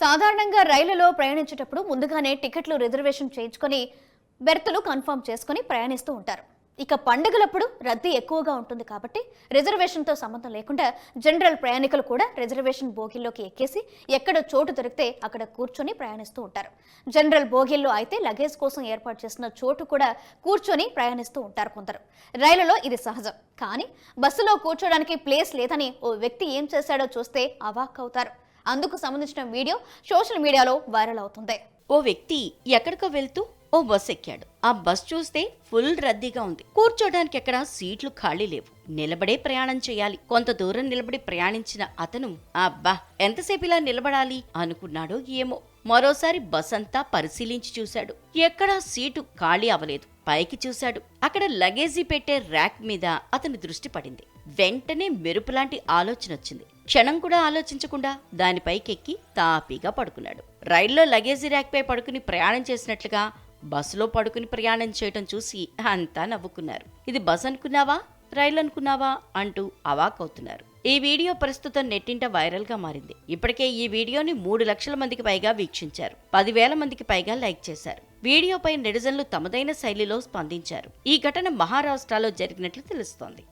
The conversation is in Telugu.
సాధారణంగా రైళ్ళలో ప్రయాణించేటప్పుడు ముందుగానే టికెట్లు రిజర్వేషన్ చేయించుకొని బెర్తులు కన్ఫర్మ్ చేసుకొని ప్రయాణిస్తూ ఉంటారు. ఇక పండుగలప్పుడు రద్దీ ఎక్కువగా ఉంటుంది కాబట్టి రిజర్వేషన్తో సంబంధం లేకుండా జనరల్ ప్రయాణికులు కూడా రిజర్వేషన్ బోగిల్లోకి ఎక్కేసి ఎక్కడ చోటు దొరికితే అక్కడ కూర్చొని ప్రయాణిస్తూ ఉంటారు. జనరల్ బోగిల్లో అయితే లగేజ్ కోసం ఏర్పాటు చేసిన చోటు కూడా కూర్చొని ప్రయాణిస్తూ ఉంటారు కొందరు. రైలులో ఇది సహజం. కానీ బస్సులో కూర్చోడానికి ప్లేస్ లేదని ఓ వ్యక్తి ఏం చేశాడో చూస్తే అవాక్ అవుతారు. అందుకు సంబంధించిన వీడియో సోషల్ మీడియాలో వైరల్ అవుతుంది. ఓ వ్యక్తి ఎక్కడికో వెళ్తూ ఓ బస్ ఎక్కాడు. ఆ బస్ చూస్తే ఫుల్ రద్దీగా ఉంది. కూర్చోడానికి ఎక్కడ సీట్లు ఖాళీ లేవు. నిలబడే ప్రయాణం చేయాలి. కొంత దూరం నిలబడి ప్రయాణించిన అతను అబ్బా ఎంతసేపు ఇలా నిలబడాలి? అనుకున్నాడో ఏమో. మరోసారి బస్ అంతా పరిశీలించి చూశాడు. ఎక్కడా సీటు ఖాళీ అవలేదు పైకి చూశాడు. అక్కడ లగేజీ పెట్టే ర్యాక్ మీద అతని దృష్టి పడింది. వెంటనే మెరుపులాంటి ఆలోచన వచ్చింది. క్షణం కూడా ఆలోచించకుండా దానిపైకెక్కి తాపీగా పడుకున్నాడు. రైల్లో లగేజీ ర్యాక్పై పడుకుని ప్రయాణం చేసినట్లుగా బస్సులో పడుకుని ప్రయాణం చేయటం చూసి అంతా నవ్వుకున్నారు. ఇది బస్ అనుకున్నావా? రైలు అనుకున్నావా? అంటూ అవాకవుతున్నారు ఈ వీడియో ప్రస్తుతం నెట్టింట వైరల్గా మారింది. ఇప్పటికే ఈ వీడియోని మూడు లక్షల మందికి పైగా వీక్షించారు. పదివేల మందికి పైగా లైక్ చేశారు. వీడియోపై నెటిజన్లు తమదైన శైలిలో స్పందించారు. ఈ ఘటన మహారాష్ట్రలో జరిగినట్లు తెలుస్తోంది.